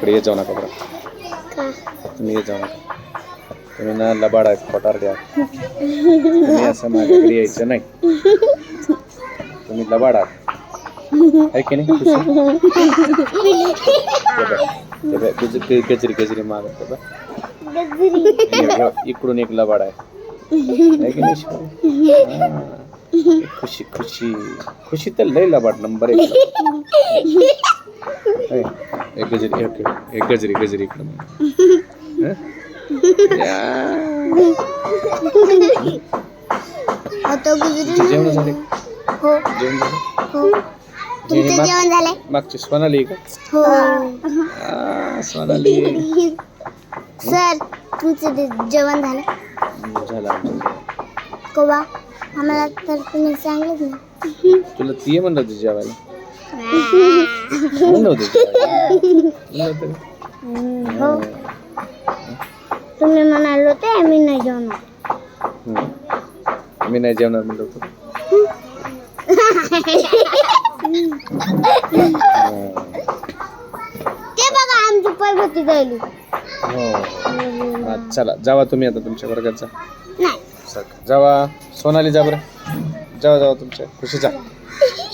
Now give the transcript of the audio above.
माझ्याकडे येत जाऊ नका बरं तुम्ही येत जाऊ नका तुम्ही ना लबाड आहे खोटार द्या. तुम्ही असं माझ्याकडे यायचं नाही. तुम्ही लबाड आहात आहे की नाही गजरी गजरी बघ, इकडून एक लबाड आहे. की नाही. खुशी खुशी. खुशी तर लय लबाड नंबर एक एक गजरी एक एक गजरी गजरी हं? जेवण झाले हो. जेवण झाले? हो. हे तुमचं जेवण झालंय? मागची सोनाली का? हो. आ, सोनाली सर तुमचं जेवण झालं? झालं आमचं. कोबा आम्हाला तर तुम्ही ना तुला ती म्हणलं होतं जेवायला? म्हणलं होतं जेवायला. म्हणलं हो तुम्ही म्हणाल होते मी नाही जेवणार मी नाही जेवणार म्हणलं ते बघा आमची पर्वती जायली हो चला जावा तुम्ही आता तुमच्या वर्गात जा जावा सोनाली जा बरं जावा जावा तुमच्या खुशी जा